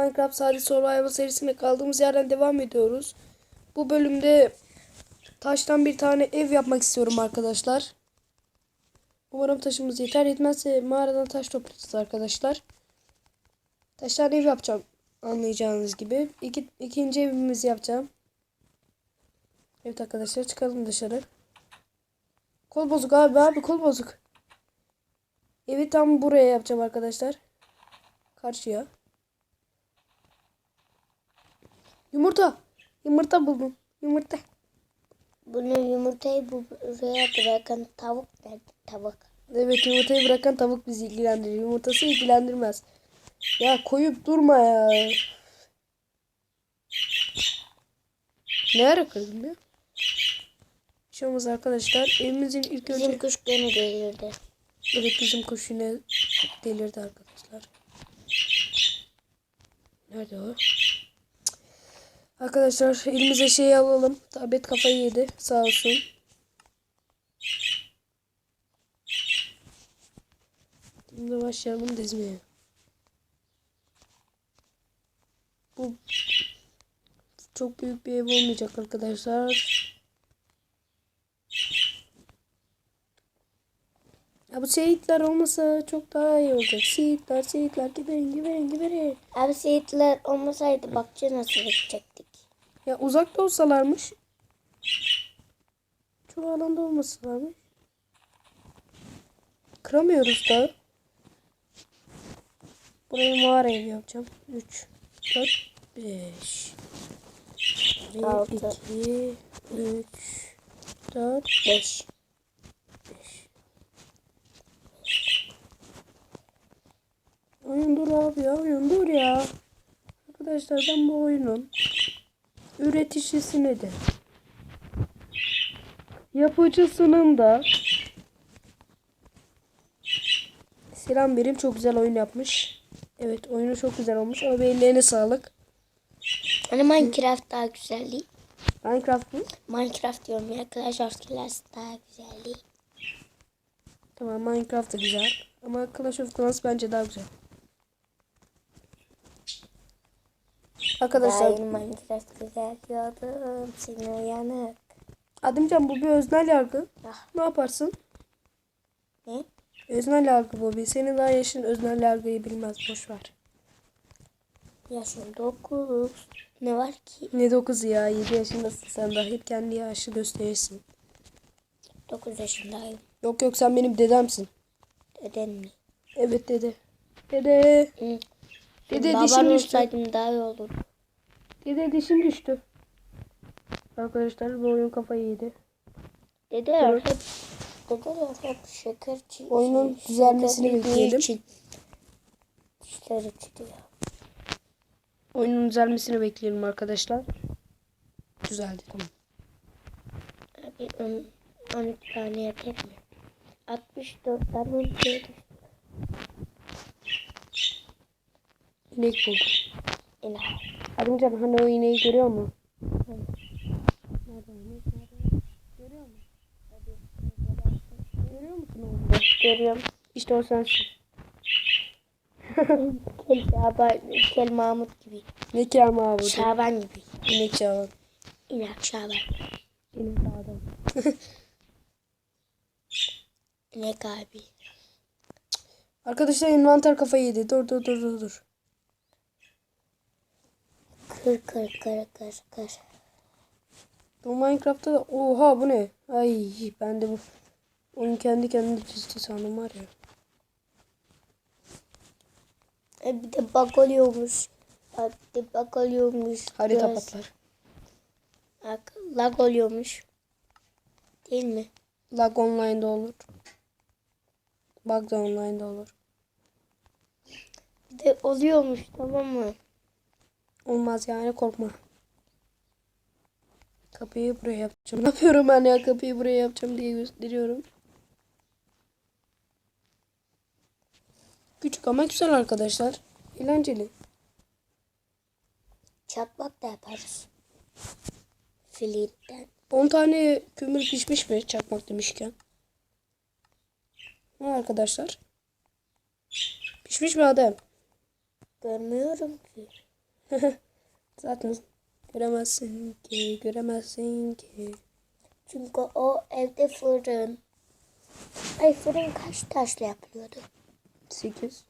Minecraft sadece Survival serisine kaldığımız yerden devam ediyoruz. Bu bölümde taştan bir tane ev yapmak istiyorum arkadaşlar. Umarım taşımız yeter. Yetmezse mağaradan taş toplayacağız arkadaşlar. Taştan ev yapacağım. Anlayacağınız gibi. İki, ikinci evimizi yapacağım. Evet arkadaşlar çıkalım dışarı. Kol bozuk abi abi kol bozuk. Evi tam buraya yapacağım arkadaşlar. Karşıya. Yumurta. Yumurta buldum. Yumurta. Bunu yumurtayı bu- buraya bırakan tavuk nerede? Tavuk. Evet yumurtayı bırakan tavuk bizi ilgilendirir. Yumurtası ilgilendirmez. Ya koyup durma ya. Ne ara kırdın ya? Olmaz arkadaşlar. Evimizin ilk önce... Bizim kuş gene delirdi. Evet bizim kuş yine delirdi arkadaşlar. Nerede o? Arkadaşlar elimize şey alalım. Tablet kafayı yedi. Sağ olsun. Şimdi başlayalım dizmeye. Bu çok büyük bir ev olmayacak arkadaşlar. Ya bu seyitler olmasa çok daha iyi olacak. Seyitler, seyitler giderin, giderin, giderin. Abi seyitler olmasaydı bakçı nasıl gidecektik? Ya uzakta olsalarmış. Çoğu alanda olmasalarmış. Kıramıyoruz da. Burayı mağara evi yapacağım. 3, 4, 5. 1, Altı. 2, 3, 4, 5. Oyun dur abi ya oyun dur ya. Arkadaşlar ben bu oyunun üreticisine de yapıcısının da selam verim çok güzel oyun yapmış. Evet oyunu çok güzel olmuş ama ellerine sağlık. Hani Minecraft daha güzel değil. Minecraft mı? Minecraft diyorum ya. Clash of Clans daha güzel değil. Tamam Minecraft da güzel. Ama Clash of Clans bence daha güzel. Arkadaşlar yeni Minecraft güzel diyordum. Seni uyanık. Ademcan bu bir öznel yargı. Ah. Ne yaparsın? Ne? Öznel yargı bu bir. Senin daha yaşın öznel yargıyı bilmez. Boş ver. Yaşım 9. Ne var ki? Ne 9 ya? 7 yaşındasın sen daha. Hep kendi yaşı gösterirsin. 9 yaşındayım. Yok yok sen benim dedemsin. Deden mi? Evet dede. Dede. Hı. Dede Baban dişim düştü. olsaydım daha iyi olur. Dede dişim düştü. Arkadaşlar bu oyun kafayı yedi. Dede evet. hep dede hep şeker çiğ. Şey, Oyunun düzelmesini bekleyelim. Için. Dişleri çıkıyor. Oyunun düzelmesini bekleyelim arkadaşlar. Düzeldi tamam. Abi 10 saniye yeter mi? 64'ten 14 Neyse. Ela. Arkadaşlar hani o iğneyi görüyor mu? Hayır. Nerede iğne? Nerede? Görüyor mu? Hadi. Görüyor musun onu? Görüyorum. İşte o sensin. Kel, Kel Mahmut gibi. Ne Kel Mahmut? Şaban gibi. Ne Şaban? İlak Şaban. İlak Şaban. İlak abi. Arkadaşlar envanter kafayı yedi. Dur dur dur dur dur. Kır kır kır kır kır. Bu Minecraft'ta da oha bu ne? Ay ben de bu oyun kendi kendine çizdi sandım var ya. E bir de bak oluyormuş. Bir de bak oluyormuş. Harita Göz- patlar. Bak lag oluyormuş. Değil mi? Lag online'da olur. Bug da online'da olur. Bir de oluyormuş tamam mı? Olmaz yani korkma. Kapıyı buraya yapacağım. Ne yapıyorum ben ya kapıyı buraya yapacağım diye gösteriyorum. Küçük ama güzel arkadaşlar. Eğlenceli. Çakmak da yaparız. Filitten. 10 tane kömür pişmiş mi çakmak demişken? Ha arkadaşlar. Pişmiş mi Adem? Görmüyorum ki. Zaten göremezsin ki, göremezsin ki. Çünkü o evde fırın. Ay fırın kaç taşla yapılıyordu? 8.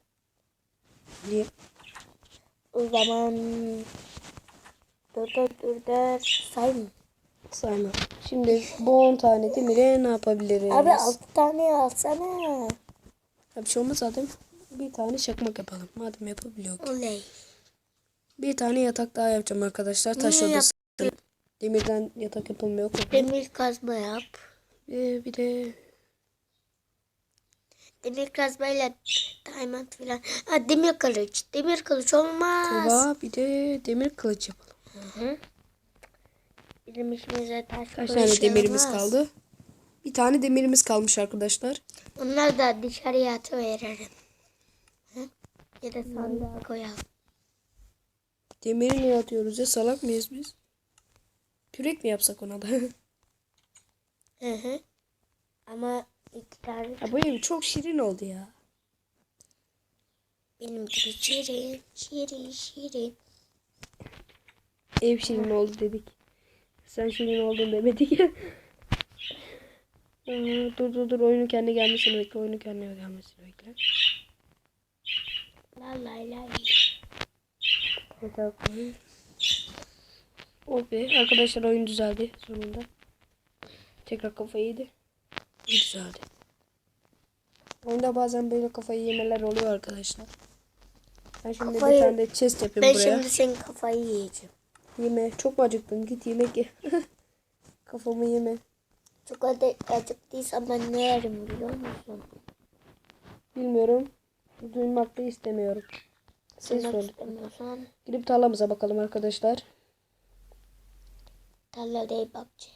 Niye? O zaman dur dur dur dur sayma. Sayma. Şimdi bu 10 tane demire ne yapabiliriz? Abi altı tane alsana. Ya bir şey olmaz zaten. Bir tane çakmak yapalım. Madem yapabiliyor. Oley. Bir tane yatak daha yapacağım arkadaşlar. Taş Niye odası. Demirden yatak yapılmıyor. Demir kazma yap. Ee, bir de Demir kazmayla diamond filan. Ha demir kılıç. Demir kılıç olmaz. kova bir de demir kılıç yapalım. Hı. Bizim işimize taş Kaç tane demirimiz yaramaz. kaldı? Bir tane demirimiz kalmış arkadaşlar. Onları da dışarıya atıveririm. Hı? Ya da sandığa koyalım. Demiri niye atıyoruz ya? Salak mıyız biz? Kürek mi yapsak ona da? Hı hı. Ama iki tane ya bu ev çok şirin oldu ya. benim gibi şirin, şirin, şirin. Ev şirin oldu dedik. Sen şirin oldun demedik. Dur dur dur oyunu kendi gelmesini bekle. Oyunu kendine gelmesini bekle. La la la. Yeter koy. Oh be arkadaşlar oyun düzeldi sonunda. Tekrar kafayı yedi. İyi düzeldi. Oyunda bazen böyle kafayı yemeler oluyor arkadaşlar. Ben şimdi Kafayı- bir tane de chest yapayım Ben buraya. şimdi senin kafayı yiyeceğim. Yeme. Çok mu acıktın? Git yemek ye. Kafamı yeme. Çok acı acıktıysam ben ne yerim biliyor musun? Bilmiyorum. Duymak da istemiyorum. Duymak sol. istemiyorsan Gidip tarlamıza bakalım arkadaşlar. tarla değil bahçe.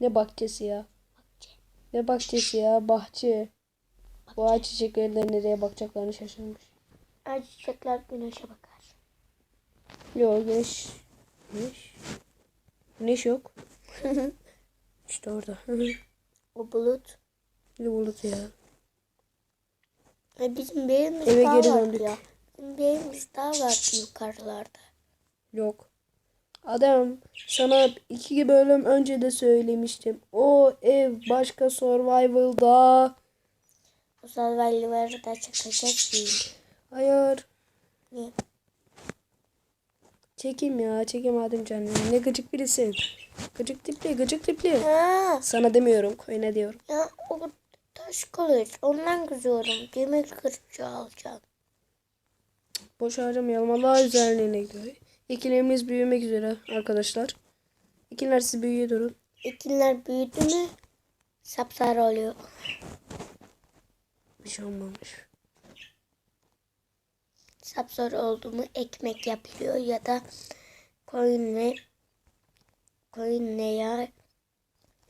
Ne bahçesi ya? Bahçe. Ne bahçesi ya? Bahçe. Bu ağaç çiçekleri de nereye bakacaklarını şaşırmış. Ay çiçekler güneşe bakar. Yok güneş. Güneş. Güneş yok. işte orada. O bulut. ne bulut ya. Ay bizim bir evimiz Eve geri döndük. ya. Evimiz daha vardı yukarılarda. Yok. Adam sana iki bölüm önce de söylemiştim. O ev başka survival'da. O survivor'ı da çekecek değil. Hayır. Niye? Çekim ya. Çekim Adem canım. Ne gıcık birisin. Gıcık tipli, gıcık tipli. Ha, Sana demiyorum. Koyuna diyorum. ya o taş kılıç. Ondan kızıyorum. Demir kılıcı alacağım. Boş harcamayalım. Allah üzerine gidiyor. İkilerimiz büyümek üzere arkadaşlar. İkiler siz büyüye durun. Ekinler büyüdü mü sapsarı oluyor. Bir şey olmamış. Sapsarı oldu mu ekmek yapılıyor ya da koyun ve koyun veya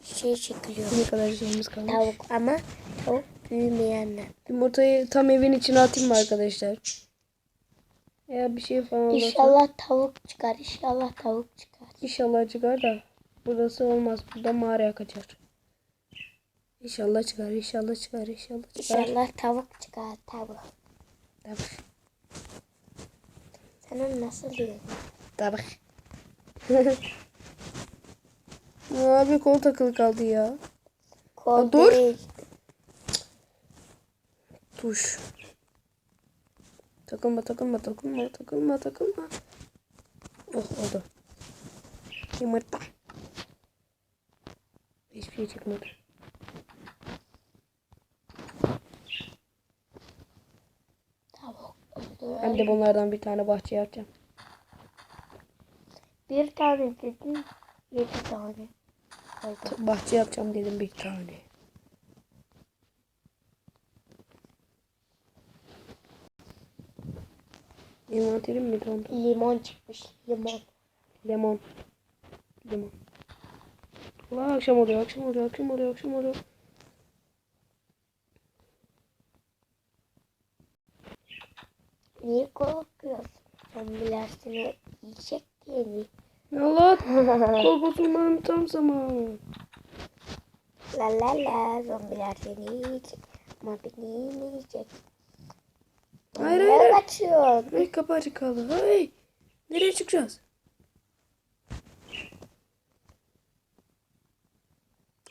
şey çekiliyor. Ne kadar şeyimiz kalmış. Tavuk ama tavuk büyümeyenler. Yumurtayı tam evin içine atayım mı arkadaşlar? Eğer bir şey falan olursa İnşallah tavuk çıkar. İnşallah tavuk çıkar. inşallah çıkar da burası olmaz. Burada mağaraya kaçar. İnşallah çıkar, inşallah çıkar, inşallah çıkar. İnşallah tavuk çıkar. Tavuk. Tabii. Sen nasıl diyorsun? Tabii. Abi kol takılı kaldı ya. Kol Aa, dur. değil. Tuş. Takılma takılma takılma takılma takılma. Oh oldu. Yumurta. Hiçbir şey çıkmadı. Ben de bunlardan bir tane bahçeye atacağım. Bir tane dedin. Yedi tane. T- Bahçe yapacağım dedim bir tane. Envanterim mi dondu? Limon çıkmış. Limon. Lemon. Lemon. Allah akşam oluyor, akşam oluyor, akşam oluyor, akşam oluyor. Niye korkuyorsun? Zombiler seni yiyecek diye mi? Allah! Kol bozulmanın tam zamanı. La la la zombiler seni yiyecek. Ama beni yemeyecek. Hayır, Nereye hayır. kaçıyorsun? Ay kapı açık kaldı. Ay! Nereye çıkacağız?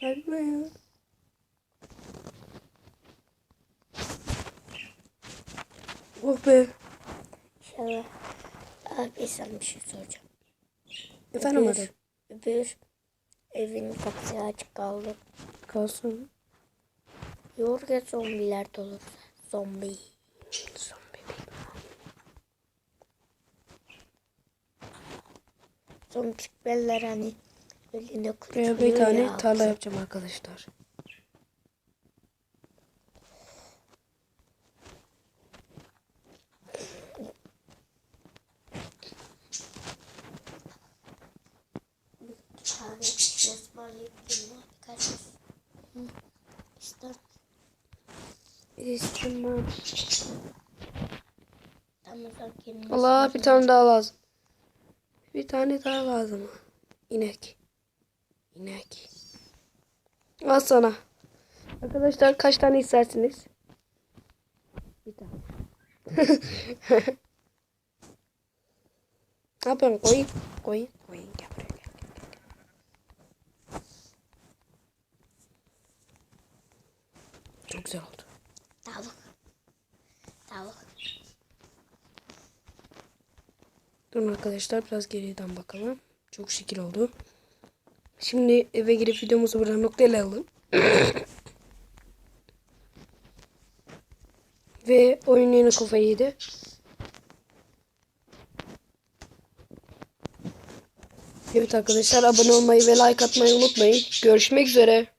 Be ya. Oh be. İnşallah. Abi sana bir şey soracağım. Efendim Öbür-. Öbür evin kapısı açık kaldı. Kalsın. Yorga zombiler dolu. Zombi. Zombi Zombi çıkmalar hani elinde Buraya bir tane ya. tarla yapacağım arkadaşlar. İstemem. Allah bir tane daha lazım. Tane daha lazım. İnek. İnek. Al sana. Arkadaşlar kaç tane istersiniz? Bir tane. ne yapıyorsun? Koyun. Koyun. Koyun. Gel buraya. Gel, gel, gel. Çok güzel oldu. Tavuk. Tavuk. Durun arkadaşlar biraz geriden bakalım. Çok şekil oldu. Şimdi eve girip videomuzu buradan noktalayalım. Ve oyun yine kafayı yedi. Evet arkadaşlar abone olmayı ve like atmayı unutmayın. Görüşmek üzere.